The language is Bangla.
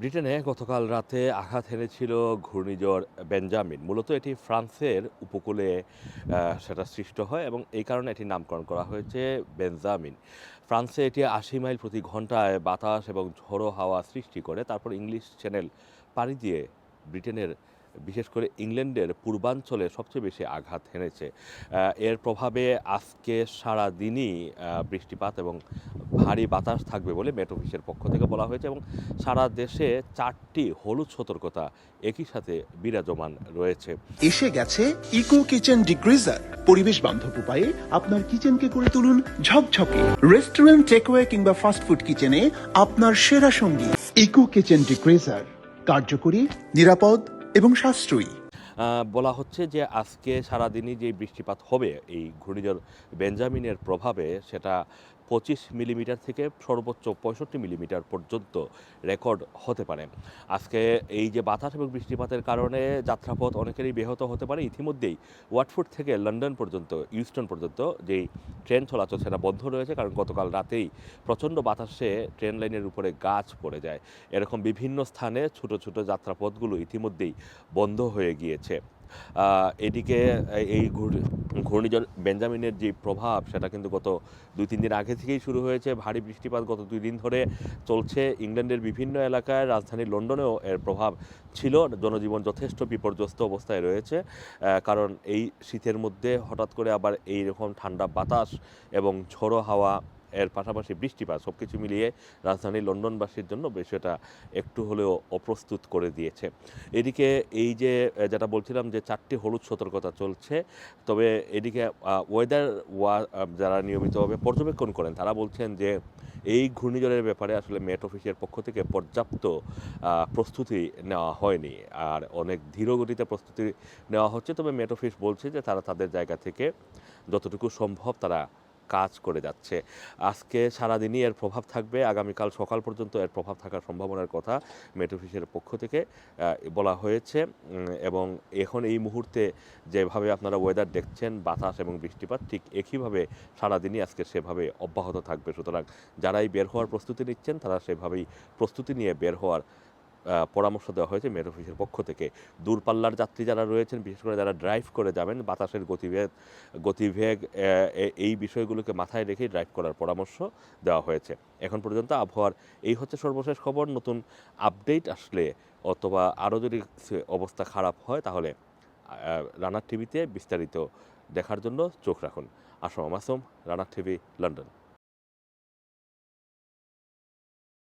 ব্রিটেনে গতকাল রাতে আঘাত হেনেছিল ঘূর্ণিঝড় বেঞ্জামিন। মূলত এটি ফ্রান্সের উপকূলে সেটা সৃষ্ট হয় এবং এই কারণে এটি নামকরণ করা হয়েছে বেঞ্জামিন। ফ্রান্সে এটি আশি মাইল প্রতি ঘন্টায় বাতাস এবং ঝোড়ো হাওয়া সৃষ্টি করে, তারপর ইংলিশ চ্যানেল পাড়ি দিয়ে ব্রিটেনের বিশেষ করে ইংল্যান্ডের পূর্বাঞ্চলে সবচেয়ে বেশি আঘাত হেনেছে। এর প্রভাবে আজকে সারা দিনই বৃষ্টিপাত এবং ভারী বাতাস থাকবে বলে মেট অফিসের পক্ষ থেকে বলা হয়েছে এবং সারা দেশে চারটি হলুদ সতর্কতা একই সাথে বিরাজমান রয়েছে। এসে গেছে ইকো কিচেন ডিগ্রিজার। পরিবেশ বান্ধব উপায়ে আপনার কিচেনকে করে তুলুন ঝকঝকে। রেস্টুরেন্ট, টেকওয়ে কিংবা ফাস্ট ফুড কিচেনে আপনার সেরা সঙ্গী। ইকো কিচেন ডিগ্রিজার, কার্যকরী, নিরাপদ এবং সাশ্রয়ী। বলা হচ্ছে যে আজকে সারাদিনই যে বৃষ্টিপাত হবে, এই ঘূর্ণিঝড় বেঞ্জামিনের প্রভাবে সেটা পঁচিশ মিলিমিটার থেকে সর্বোচ্চ পঁয়ষট্টি মিলিমিটার পর্যন্ত রেকর্ড হতে পারে। আজকে এই যে বাতাস এবং বৃষ্টিপাতের কারণে যাত্রাপথ অনেকেরই ব্যাহত হতে পারে। ইতিমধ্যেই ওয়াটফোর্ড থেকে লন্ডন পর্যন্ত ইউস্টন পর্যন্ত যেই ট্রেন চলাচল সেটা বন্ধ রয়েছে কারণ গতকাল রাতেই প্রচণ্ড বাতাসে ট্রেন লাইনের উপরে গাছ পড়ে যায়। এরকম বিভিন্ন স্থানে ছোট ছোট যাত্রাপথগুলো ইতিমধ্যেই বন্ধ হয়ে গিয়েছে। এদিকে এই ঘূর্ণি- ঘূর্ণিঝড় বেঞ্জামিনের যে প্রভাব, সেটা কিন্তু গত দুই, তিন দিন আগে থেকেই শুরু হয়েছে। ভারী বৃষ্টিপাত গত দুই দিন ধরে চলছে। ইংল্যান্ডের বিভিন্ন এলাকায়, রাজধানী লন্ডনেও এর প্রভাব ছিল। জনজীবন যথেষ্ট বিপর্যস্ত অবস্থায় রয়েছে। কারণ এই শীতের মধ্যে হঠাৎ করে আবার এই রকম ঠান্ডা বাতাস এবং ঝোড়ো হাওয়া এর পাশাপাশি বৃষ্টিপাত সব কিছু মিলিয়ে রাজধানী লন্ডনবাসীর জন্য বিষয়টা একটু হলেও অপ্রস্তুত করে দিয়েছে। এদিকে এই যে, যেটা বলছিলাম যে চারটি হলুদ সতর্কতা চলছে, তবে এদিকে ওয়েদার ওয়া যারা নিয়মিতভাবে পর্যবেক্ষণ করেন, তারা বলছেন যে এই ঘূর্ণিঝড়ের ব্যাপারে আসলে মেট অফিসের পক্ষ থেকে পর্যাপ্ত প্রস্তুতি নেওয়া হয়নি। আর অনেক ধীর গতিতে প্রস্তুতি নেওয়া হচ্ছে, তবে মেট অফিস বলছে যে তারা তাদের জায়গা থেকে যতটুকু সম্ভব তারা কাজ করে যাচ্ছে। আজকে সারাদিনই এর প্রভাব থাকবে। আগামীকাল সকাল পর্যন্ত এর প্রভাব থাকার সম্ভাবনার কথা মেট অফিসের পক্ষ থেকে বলা হয়েছে। এবং এখন এই মুহূর্তে যেভাবে আপনারা ওয়েদার দেখছেন, বাতাস এবং বৃষ্টিপাত, ঠিক একইভাবে সারাদিনই আজকে সেভাবে অব্যাহত থাকবে। সুতরাং যারাই বের হওয়ার প্রস্তুতি নিচ্ছেন, তারা সেভাবেই প্রস্তুতি নিয়ে বের হওয়ার পরামর্শ দেওয়া হয়েছে মেট অফিসের পক্ষ থেকে। দূরপাল্লার যাত্রী যারা রয়েছেন, বিশেষ করে যারা ড্রাইভ করে যাবেন, বাতাসের গতিবেগ গতিবেগ এই বিষয়গুলোকে মাথায় রেখেই ড্রাইভ করার পরামর্শ দেওয়া হয়েছে। এখন পর্যন্ত আবহাওয়ার এই হচ্ছে সর্বশেষ খবর। নতুন আপডেট আসলে অথবা আরও যদি অবস্থা খারাপ হয়, তাহলে রানার টিভিতে বিস্তারিত দেখার জন্য চোখ রাখুন। আসম, রানার টিভি, লন্ডন।